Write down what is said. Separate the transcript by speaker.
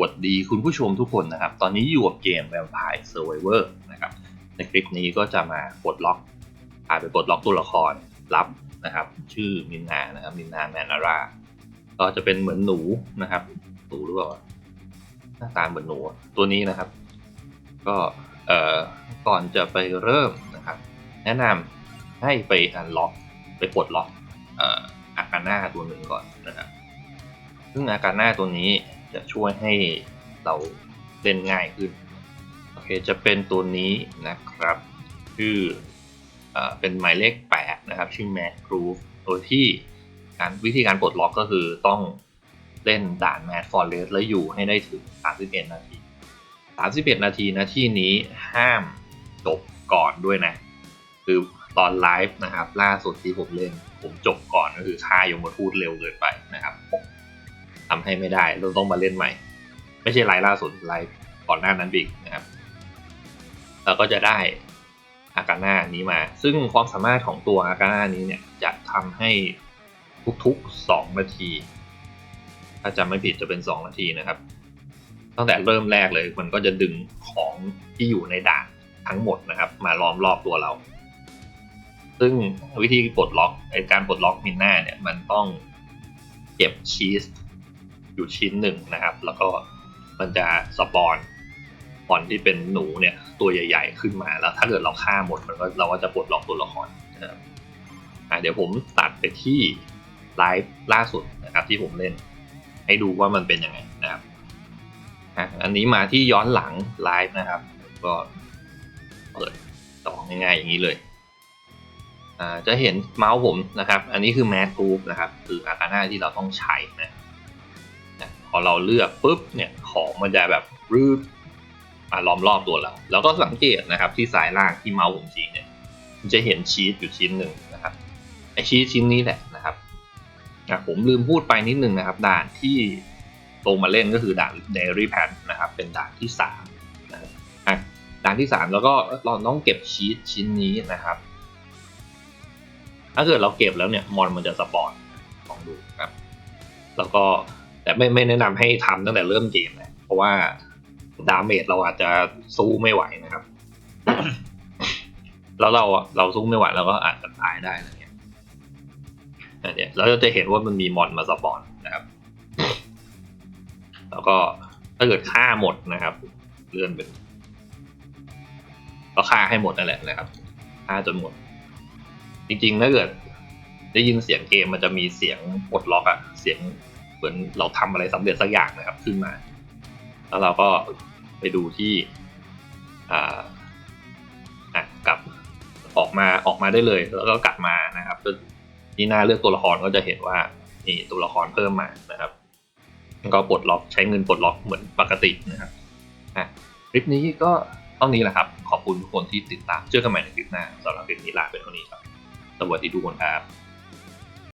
Speaker 1: วัสดีคุณผู้ชมทุกคนนะครับ ตอนนี้อยู่กับเกม Vampire Survivor นะครับ ในคลิปนี้ก็จะมาปลดล็อกพาไปปลดล็อกตัวละครลับนะครับ ชื่อมินนานะครับมินนาแมนารา ก็จะเป็นเหมือนหนูนะครับ หนูหรือเปล่าหน้าตาเหมือนหนูตัวนี้นะครับ ก็เอ่อก่อนจะไปเริ่มนะครับ แนะนำให้ไปอันล็อกไปปลดล็อกเอ่ออาการหน้าตัวหนึ่งก่อนนะครับซึ่งอาการหน้าตัวนี้ จะช่วยให้เราเล่นง่ายขึ้น โอเค จะเป็นตัวนี้นะครับ ชื่อเออเป็นหมายเลข 8 นะครับ ชื่อ Mad Groove โดยที่การวิธีการปลดล็อกก็คือต้องเล่นด่าน Mad Forest แล้วอยู่ให้ได้ถึง 31 นาที 31 นาทีนะที่นี้ห้ามจบก่อนด้วยนะ คือตอนไลฟ์นะครับ ล่าสุดที่ผมเล่น ผมจบก่อนก็คือค่ายมทูตเร็วเกินไปนะครับ ทำให้ไม่ได้เราต้องมาเล่นใหม่ ไม่ใช่ไลฟ์ล่าสุดไลฟ์ก่อนหน้านั้นอีกนะครับเราก็จะได้อากาหน้านี้มา ซึ่งความสามารถของตัวอากาหน้านี้เนี่ยจะทำให้ทุกๆ 2 นาที ถ้าจำไม่ผิดจะเป็น 2 นาทีนะครับ ตั้งแต่เริ่มแรกเลยมันก็จะดึงของที่อยู่ในด่านทั้งหมดนะครับ มาล้อมรอบตัวเรา ซึ่งวิธีปลดล็อกการปลดล็อกมินหน้าเนี่ยมันต้องเก็บชีส อยู่ชิ้นหนึ่งนะครับ แล้วก็มันจะสปอนปอนที่เป็นหนูเนี่ยตัวใหญ่ ๆ ขึ้นมาแล้วถ้าเกิดเราฆ่าหมดมันก็เราก็จะปลดล็อกตัวละครนะครับเดี๋ยวผมตัดไปที่ไลฟ์ล่าสุดนะครับที่ผมเล่น ให้ดูว่ามันเป็นยังไงนะครับอันนี้มาที่ย้อนหลังไลฟ์นะครับ ก็เปิดต่อง่ายๆอย่างนี้เลยจะเห็นเมาส์ผมนะครับ อันนี้คือ Mad Group นะครับ คืออาการหน้าที่เราต้องใช้นะ อเราเลือกปุ๊บเนี่ยของมันจะแบบรืดมาล้อมรอบตัวเรา แล้วก็สังเกตนะครับที่สายล่างที่เมาส์ผมชี้เนี่ยมันจะเห็นชีสอยู่ชิ้นหนึ่งนะครับไอชีสชิ้นนี้แหละนะครับอะผมลืมพูดไปนิดนึงนะครับ ด่านที่ตรงมาเล่นก็คือด่าน Dairy Pan นะครับ เป็นด่านที่สามนะด่านที่สามแล้วก็เราต้องเก็บชีสชิ้นนี้นะครับ ถ้าเกิดเราเก็บแล้วเนี่ยมอนมันจะสปอนลองดูครับ แล้วก็ แต่ไม่ไม่แนะนำให้ทำตั้งแต่เริ่มเกมนะเพราะว่าดาเมจเราอาจจะสู้ไม่ไหวนะครับ แล้วเราเราสู้ไม่ไหวเราก็อาจจะตายได้อะไรเงี้ยเนี่ยเราจะเห็นว่ามันมีมอนมาสปอนนะครับ แล้วก็ถ้าเกิดฆ่าหมดนะครับเลื่อนเป็นก็ฆ่าให้หมดนั่นแหละนะครับฆ่าจนหมด จริงๆถ้าเกิดได้ยินเสียงเกมมันจะมีเสียงปลดล็อกอะเสียง เหมือนเราทำอะไรสำเร็จสักอย่างนะครับขึ้นมา แล้วเราก็ไปดูที่อ่าอะกลับออกมาออกมาได้เลย แล้วก็กลับมานะครับที่หน้าเลือกตัวละครก็จะเห็นว่านี่ตัวละครเพิ่มมานะครับ ก็ปลดล็อกใช้เงินปลดล็อกเหมือนปกตินะครับอะคลิปนี้ก็เท่านี้แหละครับ ขอบคุณทุกคนที่ติดตามเจอกันใหม่ในคลิปหน้าสำหรับคลิปนี้ลาไปเท่านี้ครับสวัสดีทุกคนครับ